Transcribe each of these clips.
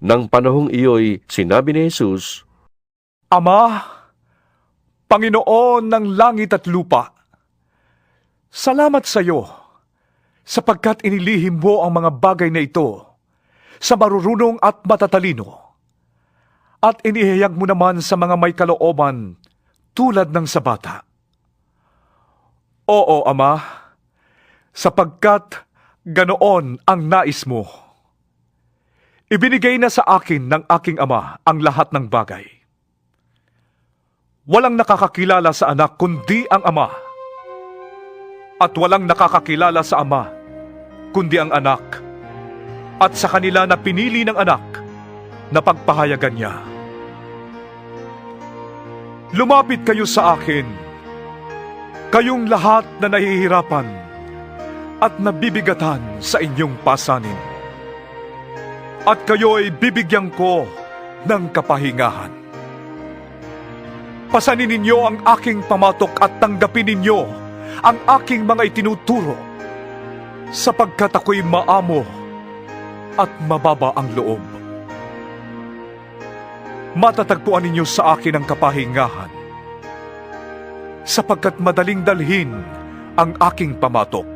Nang panahong iyo'y sinabi ni Jesus, Ama, Panginoon ng langit at lupa, salamat sa iyo sapagkat inilihim mo ang mga bagay na ito sa marurunong at matatalino at inihayag mo naman sa mga may kalooban tulad ng sa bata. Oo, Ama, sapagkat ganoon ang nais mo. Ibinigay na sa akin ng aking ama ang lahat ng bagay. Walang nakakakilala sa anak kundi ang ama. At walang nakakakilala sa ama kundi ang anak. At sa kanila na pinili ng anak na pagpahayagan niya. Lumapit kayo sa akin, kayong lahat na nahihirapan at nabibigatan sa inyong pasanin. At kayo'y bibigyan ko ng kapahingahan. Pasanin ninyo ang aking pamatok at tanggapin ninyo ang aking mga itinuturo sapagkat ako'y maamo at mababa ang loob. Matatagpuan ninyo sa akin ang kapahingahan sapagkat madaling dalhin ang aking pamatok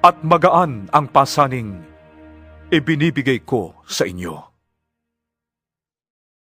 at magaan ang pasaning ibinibigay ko sa inyo.